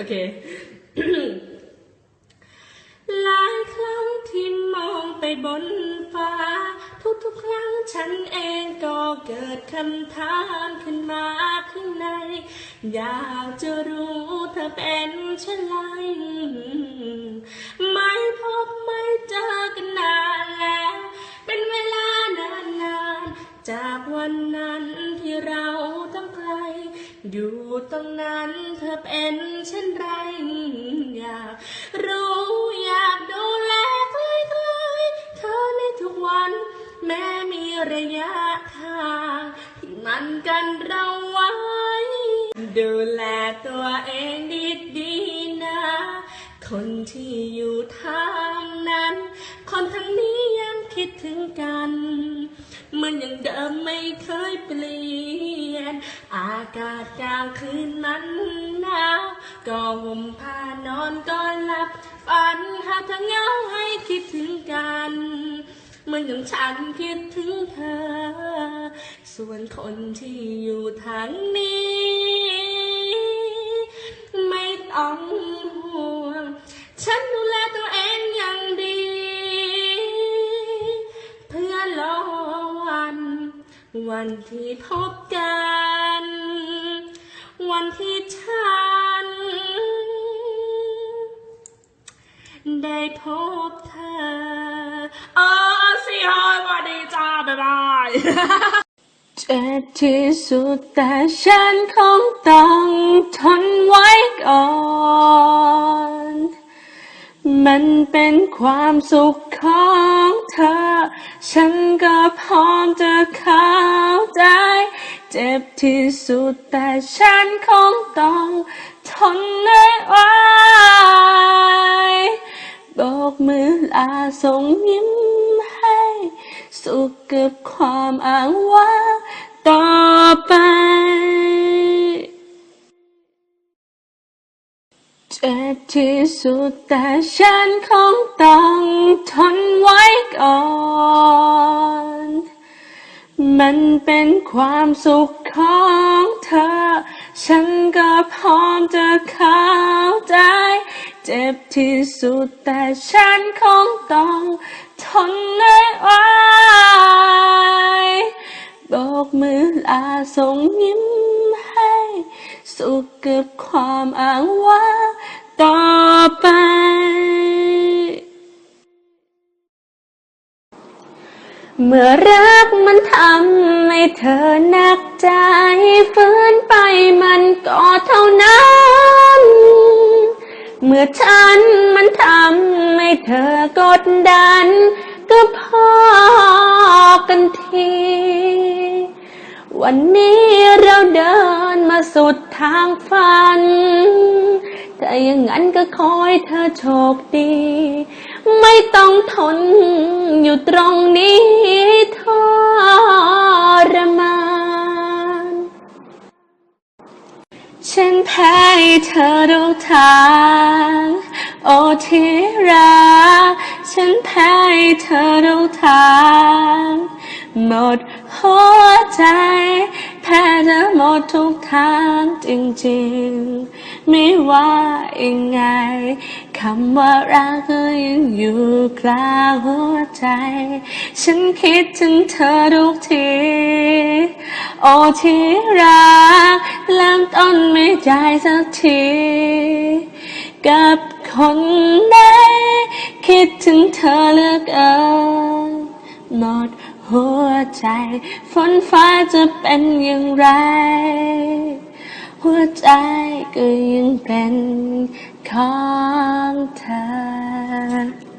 โอเค หลายครั้งที่มองไปบนฟ้า ทุกๆครั้งฉันเองก็เกิดคำถามขึ้นมาข้างใน อยากจะรู้เธอเป็นเช่นไร วันนั้นที่เราต้องไกล อยู่ตรงนั้นเธอเป็นเช่นไร อยากรู้อยากดูแลใกล้ๆเธอในทุกวัน แม้มีระยะทางที่มันกันเราไว้ ดูแลตัวเองดีๆนะ คนที่อยู่ทางนั้น คนทางนี้ยังคิดถึงกัน มันอย่างเดิมไม่เคยเปลี่ยน อากาศกลางคืนมันหนาวก็ห่มผ้านอนก็หลับฝันหาทางเงาให้คิดถึงกันเหมือนอย่างฉันคิดถึงเธอ ส่วนคนที่อยู่ทางนี้ วันที่พบกัน วันที่ฉัน ได้พบเธอเออสิฮอยสวัสดีจ้า บ๊ายบายเจ็บที่สุดแต่ฉันคงต้องทนไว้ก่อน มันเป็นความสุขของ อ ฉันก็พร้อมจะเข้าใจ เจ็บที่สุดแต่ฉันคงต้องทนได้ไหว้โบกมือลาส่งยิ้มให้ สุขกับความอ้างว้างต่อไปเจ็บที่สุดแต่ฉันคงต้อง มันเป็นความสุขของเธอ ฉันก็พร้อมจะเข้าใจ เจ็บที่สุดแต่ฉันคงต้องทนได้ไว้โบกมือลาส่งยิ้มให้ สุขกับความอ้างว้างต่อไป เมื่อรักมันทำให้เธอหนักใจฝืนไปมันก็เท่านั้น เมื่อฉันมันทำให้เธอกดดัน ก็พอกันที วันนี้เราเดินมาสุดทางฝัน แต่อย่างนั้นก็ขอให้เธอโชคดี ไม่ต้องทนอยู่ตรงนี้ทรมาน ฉันแพ้เธอทุกทาง โอที่รัก ฉันแพ้เธอทุกทาง หมดหัวใจแพ้เธอหมดทุกทางจริงๆ ไม่ว่ายังไง คำว่ารักก็ยังอยู่กลางหัวใจ ฉันคิดถึงเธอทุกที โอ้ที่รักเริ่มต้นไม่ใจสักที กับคนใดคิดถึงเธอเลือเกินหมดหัวใจ ฝนฟ้าจะเป็นอย่างไร หัวใจก็ยังเป็นของเธอ